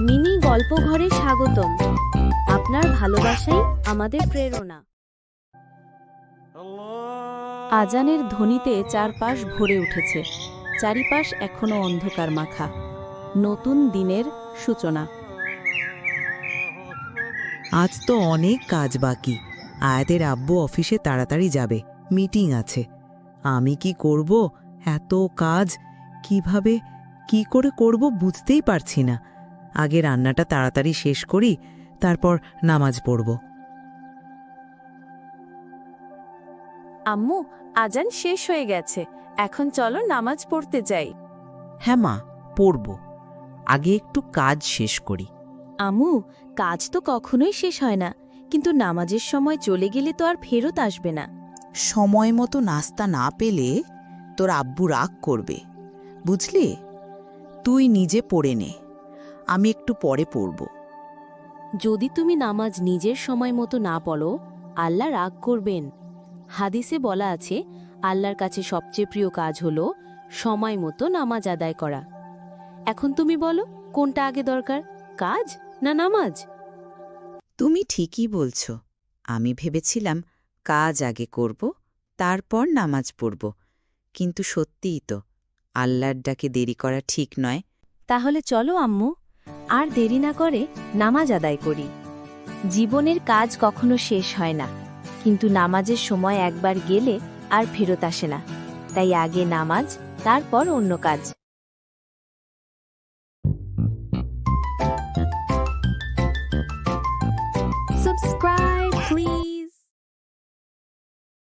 Mini গল্প ঘরে স্বাগতম। আপনার ভালোবাসাই আমাদের প্রেরণা। আজানের ধ্বনিতে চারপাশ ভরে উঠেছে। চারিপাশ এখনও অন্ধকার মাখা। নতুন দিনের সূচনা। আজ তো অনেক কাজ বাকি। আয়াতের আব্বু অফিসে তাড়াতাড়ি যাবে। মিটিং আছে। আমি কি করব? এত কাজ। কীভাবে, কি করে করব বুঝতেই পারছি না। আগে রান্নাটা তাড়াতাড়ি শেষ করি তারপর নামাজ পড়ব। আম্মু আজান শেষ হয়ে গেছে। এখন চলো নামাজ পড়তে যাই। হ্যাঁ মা পড়ব। আগে একটু কাজ শেষ করি। আম্মু কাজ তো কখনোই শেষ হয় না। কিন্তু নামাজের সময় চলে গেলে তো আর ফেরত আসবে না। সময় মতো নাস্তা না পেলে তোর আব্বু রাগ করবে। বুঝলি? তুই নিজে পড়ে নে। আমি একটু পরে পড়ব। যদি তুমি নামাজ নিজের সময় মতো না পড়ো আল্লাহ রাগ করবেন। হাদিসে বলা আছে আল্লাহর কাছে সবচেয়ে প্রিয় কাজ হলো সময় মতো নামাজ আদায় করা। এখন তুমি বলো কোনটা আগে দরকার কাজ না নামাজ? তুমি ঠিকই বলছ। আমি ভেবেছিলাম কাজ আগে করব তারপর নামাজ পড়ব। কিন্তু সত্যিই তো আল্লাহর ডাকে দেরি করা ঠিক নয়। তাহলে চলো আম্মু আর দেরি না করে নামাজ আদায় করি জীবনের কাজ কখনো শেষ হয় না, কিন্তু নামাজের সময় একবার গেলে আর ফেরত আসে না, তাই আগে নামাজ, তারপর অন্য কাজ please.